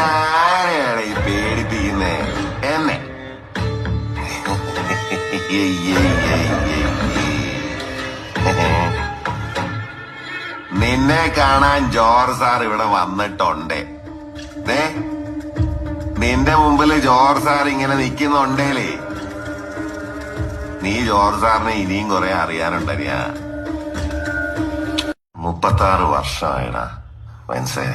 ആരെയാണ് ഈ പേടിപ്പിക്കുന്നേ? എന്നെ. നിന്നെ കാണാൻ ജോർജ് സാർ ഇവിടെ വന്നിട്ടുണ്ട്. നിന്റെ മുമ്പിൽ ജോർജ് സാർ ഇങ്ങനെ നിൽക്കുന്നുണ്ടേലേ. നീ ജോർജ് സാറിനെ ഇനിയും കുറെ അറിയാനുണ്ടറിയാ മുപ്പത്താറ് വർഷമായടാ. മനസ്സേ